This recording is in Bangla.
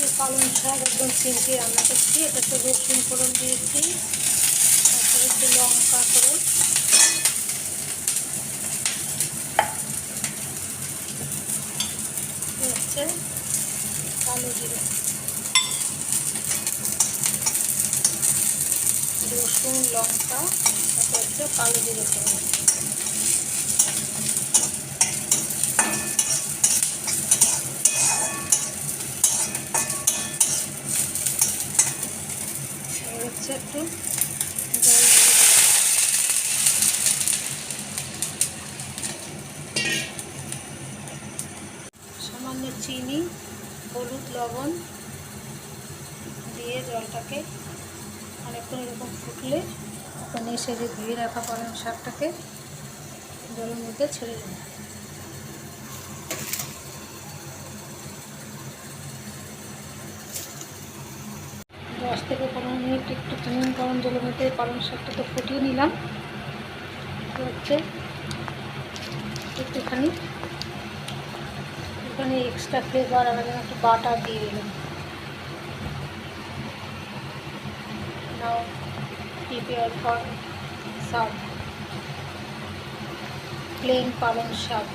যে পালং শাক একদম সিম্পলি রান্না করছি। এটাতে রসুন ফোড়ন দিয়েছি। তারপরে একটু লঙ্কা করে। হচ্ছে কালো জিরে। রসুন, লঙ্কা, তারপর হচ্ছে কালো জিরে ফোড়ন। হচ্ছে একটু। সামান্য চিনি, হলুদ, লবণ দিয়ে জলটাকে অনেকক্ষণ এরকম ফুটলে তখন এসে যে ধুয়ে রাখা পালং শাকটাকে জলের মধ্যে ছেড়ে দেবো থেকে পনেরো মিনিট একটু চিনি গরম জলের মধ্যে পালং শাকটাকে ফুটিয়ে নিলাম। হচ্ছে একটুখানি একটুখানি এক্সট্রা ফ্লেভার আর আমি একটু বাটার দিয়ে দিলাম। প্লেন পালং শাক।